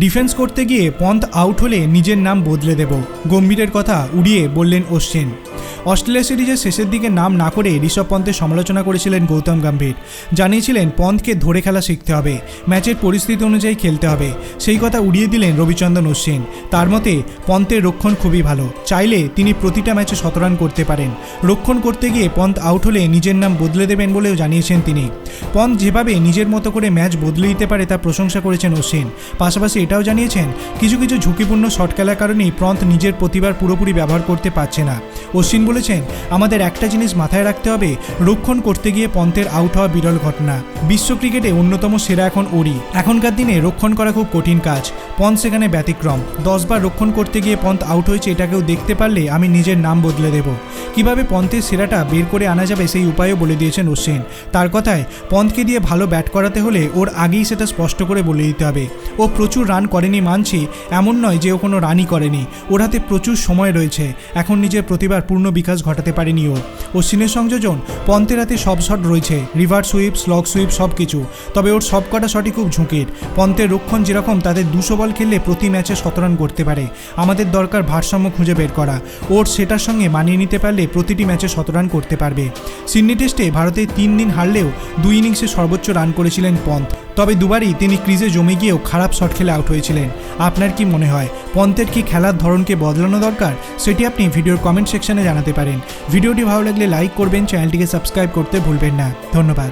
Defence করতে গিয়ে Pant out হলে নিজের নাম বদলে দেব। গম্ভীরের কথা উড়িয়ে বললেন অশ্বিন। অস্ট্রেলিয়া সিরিজের শেষের দিকে নাম না করে ঋষভ পন্থের সমালোচনা করেছিলেন গৌতম গম্ভীর। জানিয়েছিলেন, পন্থকে ধরে খেলা শিখতে হবে, ম্যাচের পরিস্থিতি অনুযায়ী খেলতে হবে। সেই কথা উড়িয়ে দিলেন রবিচন্দ্রন অশ্বিন। তার মতে, পন্থের রক্ষণ খুবই ভালো। চাইলে তিনি প্রতিটা ম্যাচে শতরান করতে পারেন। রক্ষণ করতে গিয়ে পন্থ আউট হলে নিজের নাম বদলে দেবেন বলেও জানিয়েছেন তিনি। পন্থ যেভাবে নিজের মতো করে ম্যাচ বদলে দিতে পারে তা প্রশংসা করেছেন অশ্বিন। পাশাপাশি এটাও জানিয়েছেন, কিছু কিছু ঝুঁকিপূর্ণ শট খেলার কারণেই পন্থ নিজের প্রতিভার পুরোপুরি ব্যবহার করতে পারছে না। অশ্বিন বলেছেন, আমাদের একটা জিনিস মাথায় রাখতে হবে, রক্ষণ করতে গিয়ে পন্থের আউট হওয়া বিরল ঘটনা। বিশ্ব ক্রিকেটে অন্যতম সেরা এখন ওরি। এখনকার দিনে রক্ষণ করা খুব কঠিন কাজ। পন্থ সেখানে ব্যতিক্রম। দশবার রক্ষণ করতে গিয়ে পন্থ আউট হয়েছে এটাকেও দেখতে পারলে আমি নিজের নাম বদলে দেব। কীভাবে পন্থের সেরাটা বের করে আনা যাবে সেই উপায়ও বলে দিয়েছেন অশ্বিন তার কথায়, পন্থকে দিয়ে ভালো ব্যাট করাতে হলে ওর আগেই সেটা স্পষ্ট করে বলে দিতে হবে। ও প্রচুর রান করেনি মানছি, এমন নয় যে ও কোনো রানই করেনি। ওর হাতে প্রচুর সময় রয়েছে। এখন নিজের প্রতিভার পূর্ণ বিকাশ ঘটাতে পারেনি ও। অশ্বিনের সংযোজন, পন্থের হাতে সব শট রয়েছে। রিভার সুইপ স্লগ সুইপ সব কিছু। তবে ওর সব কটা শটই খুব ঝুঁকির। পন্থের রক্ষণ যেরকম তাদের দুশো বল খেললে প্রতি ম্যাচে শতরান করতে পারে। আমাদের দরকার ভারসাম্য খুঁজে বের করা। ওর সেটার সঙ্গে মানিয়ে নিতে পারলে প্রতিটি ম্যাচে শতরান করতে পারবে। সিডনি টেস্টে ভারতে তিন দিন হারলেও দুই ইনিংসে সর্বোচ্চ রান করেছিলেন পন্থ। তবে দুবারই তিনি ক্রিজে জমে গিয়েও খারাপ শট খেলে আউট হয়েছিলেন। আপনার কি মনে হয়, পন্থের কি খেলার ধরনকে বদলানো দরকার? সেটি আপনি ভিডিওর কমেন্ট সেকশনে জানাতে পারেন। ভিডিওটি ভালো লাগলে লাইক করবেন চ্যানেলটিকে সাবস্ক্রাইব করতে ভুলবেন না। ধন্যবাদ।